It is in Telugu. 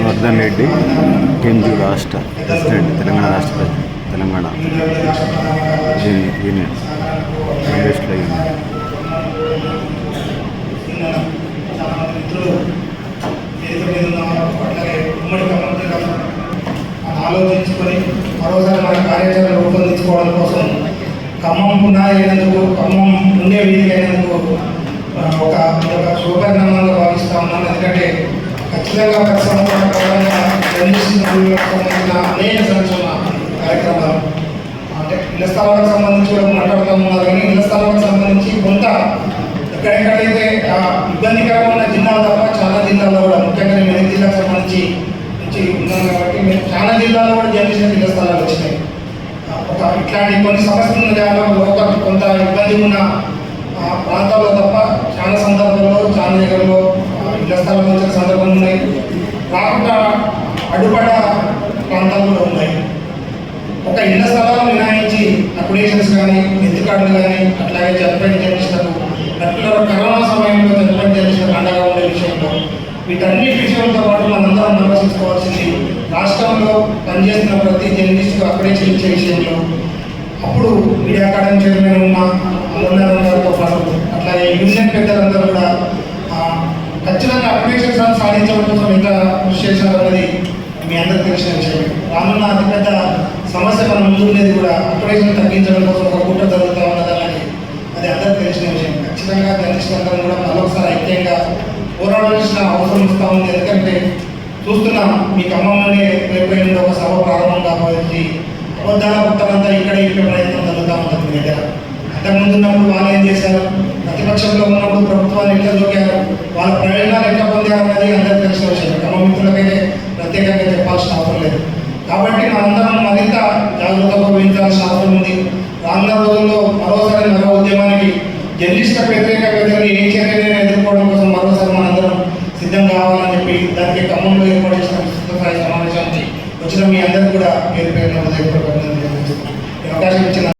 విష్ణువర్ధన్ రెడ్డి టీఎంజీ రాష్ట్ర ప్రెసిడెంట్ తెలంగాణ రాష్ట్ర president Telangana union industry union. ఆలోచించుకొని మరోసారి మన కార్యాచరణ రూపొందించుకోవడం కోసం ఖమ్మం పునాది ఖమ్మం ఉండే అయినందుకు ఒక ఒక శుభపరిణామంగా భావిస్తా ఉన్నాను ఎందుకంటే ఖచ్చితంగా ప్రతి సంవత్సరం కాలంగా అనేక సంక్షేమ కార్యక్రమాలు అంటే ఇళ్ళ స్థలాలకు సంబంధించి కూడా మాట్లాడుతూ ఉన్నారు కానీ ఇళ్ళ స్థలాలకు సంబంధించి కొంత ఎక్కడెక్కడైతే ఆ, ఇబ్బందికరమైన జిల్లాలు తప్ప చాలా జిల్లాల్లో కూడా ముఖ్యంగా నేను జిల్లాకు సంబంధించి నుంచి ఉన్నాను కాబట్టి మేము చాలా జిల్లాల్లో కూడా జర్నలిస్ట్ ఇళ్ళ స్థలాలు వచ్చినాయి ఒక ఇట్లాంటి కొన్ని సమస్యలు ఉన్న కొంత ఇబ్బంది ఉన్న ఆ, ప్రాంతాల్లో తప్ప చాలా సందర్భాల్లో చాలా దగ్గరలో ఇళ్ళ స్థలాలు వచ్చిన సందర్భాలు ఉన్నాయి. కాకుండా అడుపడ ప్రాంతాల్లో ఉన్నాయి. ఒక ఇళ్ళ స్థలాలు మినాయించి అప్లికేషన్స్ కానీ ఎత్తు కార్డులు కానీ అట్లాగే చనిపోయిన జర్నలిస్టులకు పర్టికులర్ కరోనా సమయంలో చనిపోయిన జర్నలిస్టులకు అండగా ఉండే విషయంలో వీటన్నిటి విషయంతో పాటు మనందరం నిర్వహించుకోవాల్సింది రాష్ట్రంలో పనిచేస్తున్న ప్రతి జర్నలిస్టుకు అప్లికేషన్ ఇచ్చే విషయంలో. అప్పుడు మీడియా అకాడమీ చైర్మన్ ఉన్న అమర్నాథ్ గారితో పాటు అట్లాగే యూనియన్ పెద్దలందరూ కూడా ఖచ్చితంగా అప్లికేషన్స్ సాధించడం కోసం ఇంకా కృషి చేశారన్నది మీ అందరికి తెలిసిన విషయం రానున్న అతిపెద్ద సమస్య మన ముందు ఉండేది కూడా అప్లికేషన్ తగ్గించడం కోసం ఒక కూట జరుగుతూ ఉన్నదన్నది అది అందరికి తెలిసిన విషయం. ఖచ్చితంగా జర్నలిస్టులందరం కూడా మరొకసారి ఐక్యంగా పోరాడాల్సిన అవసరం ఇస్తూ ఉంది. ఎందుకంటే చూస్తున్నాం మీ ఖమ్మంలోనే రేపు ఎల్లుండి ఒక సభ ప్రారంభం కాబోతుంది అబద్ధాల పుట్టలంతా ఇక్కడ ఇక్కడ ప్రయత్నం జరుగుతూ ఉంటుంది మీ దగ్గర. అంతకుముందు ఉన్నప్పుడు వాళ్ళు ఏం చేశారు? ప్రతిపక్షంలో ఉన్నప్పుడు ప్రభుత్వాన్ని ఎట్లా దొరికారు? వాళ్ళ ప్రయోజనాలు ఎట్లా పొందారు అన్నది అందరికీ తెలిసిన విషయం. ఖమ్మం ప్రత్యేకంగా చెప్పాల్సిన అవసరం లేదు. కాబట్టి మనందరం మరింత జాగ్రత్తగా వహించాల్సిన అవసరం ఉంది. రానున్న రోజుల్లో మరోసారి మరో ఉద్యమానికి జర్నలిస్టుల వ్యతిరేక వ్యతిరేక ఏ చర్యలైనా ఎదుర్కోవడం కోసం మరోసారి మనందరం సిద్ధం కావాలని చెప్పి దానికి ఖమ్మంలో ఏర్పాటు చేసిన విస్తృత సమావేశానికి వచ్చిన మీ అందరికీ కూడా పేరు పేరున హృదయపూర్వక అవకాశం ఇచ్చిన